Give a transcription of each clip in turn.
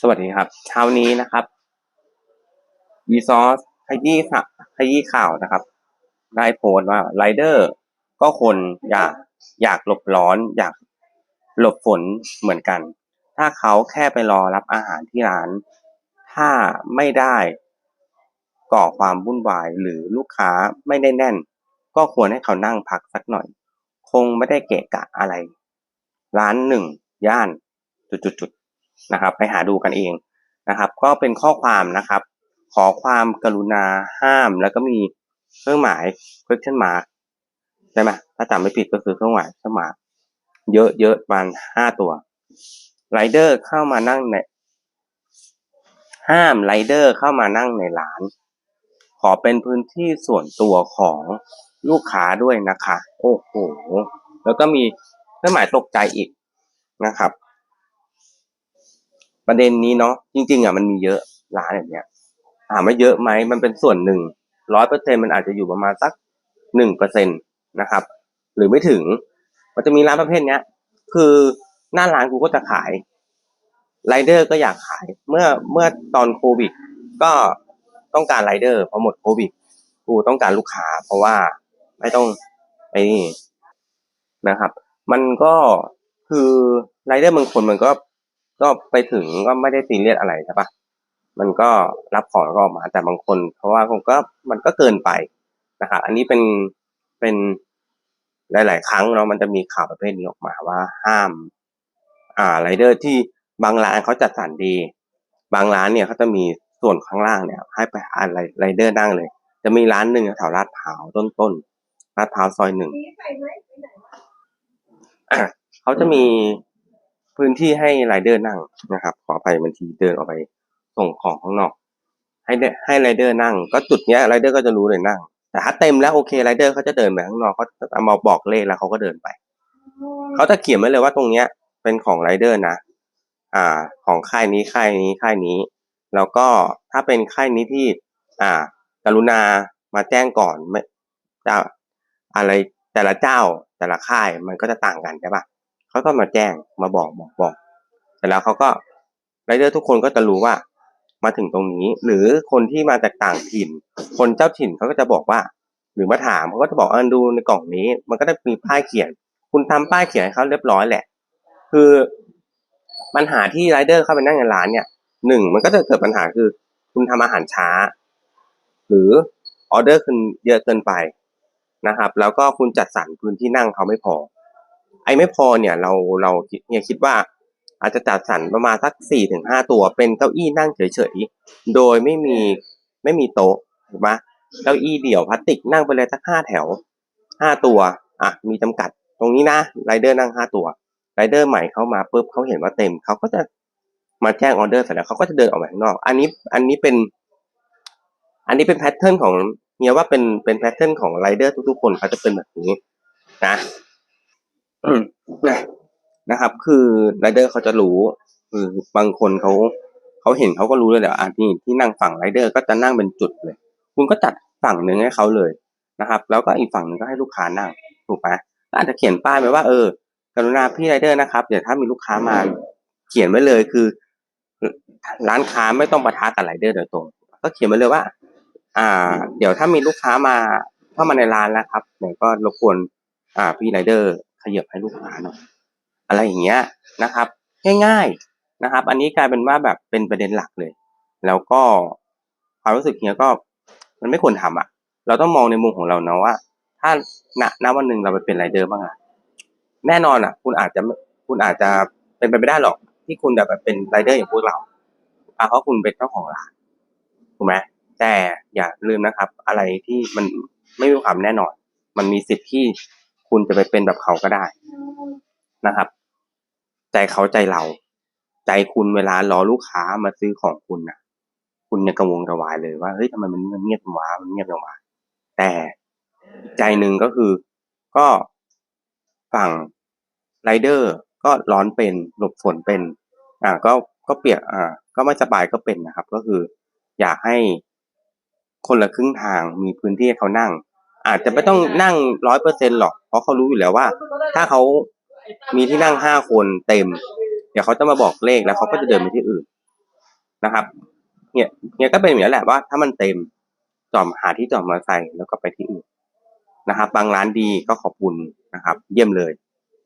สวัสดีครับ เช้านี้นะครับวีซอสขยี้ข่าวขยี้ข่าวนะครับ ได้โพสต์ว่าไรเดอร์ ก็คนอยากอยากหลบร้อนอยากหลบฝนเหมือนกัน ถ้าเขาแค่ไปรอรับอาหารที่ร้าน ถ้าไม่ได้ก่อความวุ่นวายหรือลูกค้าไม่ได้แน่น ก็ควรให้เขานั่งพักสักหน่อย คงไม่ได้เกะกะอะไร ร้านหนึ่งย่านจุด นะครับ ไปหาดูกันเองนะครับ ก็เป็นข้อความนะครับ ขอความกรุณาห้าม แล้วก็มีเครื่องหมาย question mark ใช่ไหมถ้าจำไม่ผิดก็คือเครื่องหมายเครื่องหมายเยอะเยอะประมาณห้าตัวไรเดอร์เข้ามานั่งในห้ามไรเดอร์เข้ามานั่งในร้าน ขอเป็นพื้นที่ส่วนตัวของลูกค้าด้วยนะคะ โอ้โห แล้วก็มีเครื่องหมายตกใจอีกนะครับ ประเด็นนี้เนาะจริง ๆอะมันมีเยอะร้านแบบเนี้ยถามว่าเยอะไหมมันเป็นส่วนหนึ่งร้อยเปอร์เซ็นมันอาจจะอยู่ประมาณสักหนึ่งเปอร์เซ็นตนะครับ หรือไม่ถึง มันจะมีร้านประเภทเนี้ย คือหน้าร้านกูก็จะขายไรเดอร์ก็อยากขายเมื่อเมื่อตอนโควิด ก็ต้องการไรเดอร์พอหมดโควิดกูต้องการลูกค้า เพราะว่าไม่ต้องไอ้นี่นะครับ มันก็คือไรเดอร์บางคนมันก็ ก็ไปถึงก็ไม่ได้ซีเรียสอะไรใช่ปะมันก็รับของแล้วก็ออกมาแต่บางคน เพราะว่าผมก็มันก็เกินไปนะครับอันนี้เป็นเป็นหลาย ๆ ครั้งเนาะมันจะมีข่าวประเภทนี้ออกมาว่าห้าม อ่าไรเดอร์ที่บางร้านเขาจัดสรรดี บางร้านเนี่ยเขาจะมีส่วนข้างล่างเนี่ย ให้ไปอะไรไรเดอร์นั่งเลย จะมีร้านหนึ่งแถวลาดพร้าวต้นๆลาดพร้าวซอยหนึ่งอะเขาจะมี พื้นที่ให้ไรเดอร์นั่งนะครับ ขออภัยบางทีเดินออกไปส่งของข้างนอก ให้ให้ไรเดอร์นั่ง ก็จุดเนี้ยไรเดอร์ก็จะรู้เลยนั่ง แต่ถ้าเต็มแล้วโอเคไรเดอร์เขาจะเดินไปข้างนอกเขาจะมาบอกเลขแล้วเขาก็เดินไปเขาจะเขียนไว้เลยว่าตรงเนี้ย เป็นของไรเดอร์นะ อ่า ของค่ายนี้ค่ายนี้ค่ายนี้ แล้วก็ถ้าเป็นค่ายนี้ที่ อ่า กรุณามาแจ้งก่อนไม่เจ้าอะไรแต่ละเจ้าแต่ละค่ายมันก็จะต่างกันใช่ปะ เขาก็มาแจ้งมาบอกบอกบอกเสร็จแล้วเขาก็ไรเดอร์ทุกคนก็จะรู้ว่า มาถึงตรงนี้ หรือคนที่มาจากต่างถิ่น คนเจ้าถิ่นเขาก็จะบอกว่า หรือมาถามเขาก็จะบอกเออดูในกล่องนี้ มันก็จะมีป้ายเขียน คุณทำป้ายเขียนให้เขาเรียบร้อยแหละ คือปัญหาที่ไรเดอร์เข้าไปนั่งในร้านเนี่ยหนึ่งมันก็จะเกิดปัญหาคือ คุณทำอาหารช้า หรือออเดอร์ขึ้นเยอะเกินไปนะครับ แล้วก็คุณจัดสรรพื้นที่นั่งเขาไม่พอ ไอ้ไม่พอเนี่ยเราเราเนี่ยคิดว่าอาจจะจัดสรรประมาณสักสี่ถึงห้าตัวเป็นเก้าอี้นั่งเฉยๆ โดยไม่มีไม่มีโต๊ะถูกไหมเก้าอี้เดี่ยวพลาสติกนั่งไปเลยสักห้าแถวห้าตัวอะมีจำกัดตรงนี้นะไรเดอร์นั่งห้าตัวไรเดอร์ใหม่เขามาปุ๊บเขาเห็นว่าเต็มเขาก็จะมาแจ้งออเดอร์เสร็จแล้วเขาก็จะเดินออกมาข้างนอก อันนี้อันนี้เป็น อันนี้เป็นแพทเทิร์นของเนี่ยว่าเป็นเป็นแพทเทิร์นของไรเดอร์ทุกๆคนเขาจะเป็นแบบนี้นะ นะครับ คือไรเดอร์เขาจะรู้คือบางคนเขาเขาเห็นเขาก็รู้เลยแหละอะที่ที่นั่งฝั่งไรเดอร์ก็จะนั่งเป็นจุดเลย คุณก็จัดฝั่งหนึ่งให้เขาเลยนะครับ แล้วก็อีกฝั่งหนึ่งก็ให้ลูกค้านั่งถูกไหมก็อาจจะเขียนป้ายไว้ว่าเออกรุณาพี่ไรเดอร์นะครับเดี๋ยวถ้ามีลูกค้ามาเขียนไว้เลยคือ ร้านค้าไม่ต้องประทะกับไรเดอร์โดยตรง ก็เขียนไว้เลยว่า อ่า เดี๋ยวถ้ามีลูกค้ามาเข้ามาในร้านแล้วครับเดี๋ยวก็รบกวนอ่าพี่ไรเดอร์ ยับให้ลูกค้าหน่อยอะไรอย่างเงี้ยนะครับ ง่ายๆนะครับ อันนี้กลายเป็นว่าแบบเป็นประเด็นหลักเลย แล้วก็ความรู้สึกเนี้ยก็มันไม่ควรทำอะ เราต้องมองในมุมของเราเนาะว่า ถ้าณณวันหนึ่งเราไปเป็นไรเดอร์บ้างอะแน่นอนอะ คุณอาจจะคุณอาจจะเป็นไปไม่ได้หรอกที่คุณแบบเป็นไรเดอร์อย่างพวกเราอะเพราะคุณเป็นเจ้าของร้านถูกไหมแต่อย่าลืมนะครับ อะไรที่มันไม่มีความแน่นอน มันมีสิทธิ์ที่ คุณจะไปเป็นแบบเขาก็ได้นะครับ ใจเขาใจเรา ใจคุณเวลารอลูกค้ามาซื้อของคุณน่ะ คุณเนี่ยกังวลกระวายเลยว่าเฮ้ยทำไมมันเงียบจังวะมันเงียบจังวะแต่ใจหนึ่งก็คือก็ฝั่งไรเดอร์ก็ร้อนเป็นหลบฝนเป็น อ่าก็ก็เปียกอ่า ก็ไม่สบายก็เป็นนะครับ ก็คือ อยากให้คนละครึ่งทางมีพื้นที่ให้เขานั่ง อาจจะไม่ต้องนั่งร้อยเปอร์เซ็นหรอก ราะเขารู้อยู่แล้วว่า ถ้าเขามีที่นั่งห้าคนเต็ม เดี๋ยวเขาจะมาบอกเลขแล้วเขาก็จะเดินไปที่อื่นนะครับ เนี่ยเนี่ยก็เป็นอย่างนี้แหละว่าถ้ามันเต็มจอดหาที่จอดมอเตอร์ไซค์แล้วก็ไปที่อื่นนะครับ บางร้านดีก็ขอบคุณนะครับ เยี่ยมเลย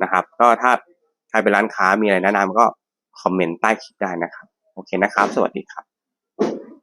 นะครับ ก็ถ้าใครเป็นร้านค้ามีอะไรแนะนำก็คอมเมนต์ใต้คลิปได้นะครับ โอเคนะครับ สวัสดีครับ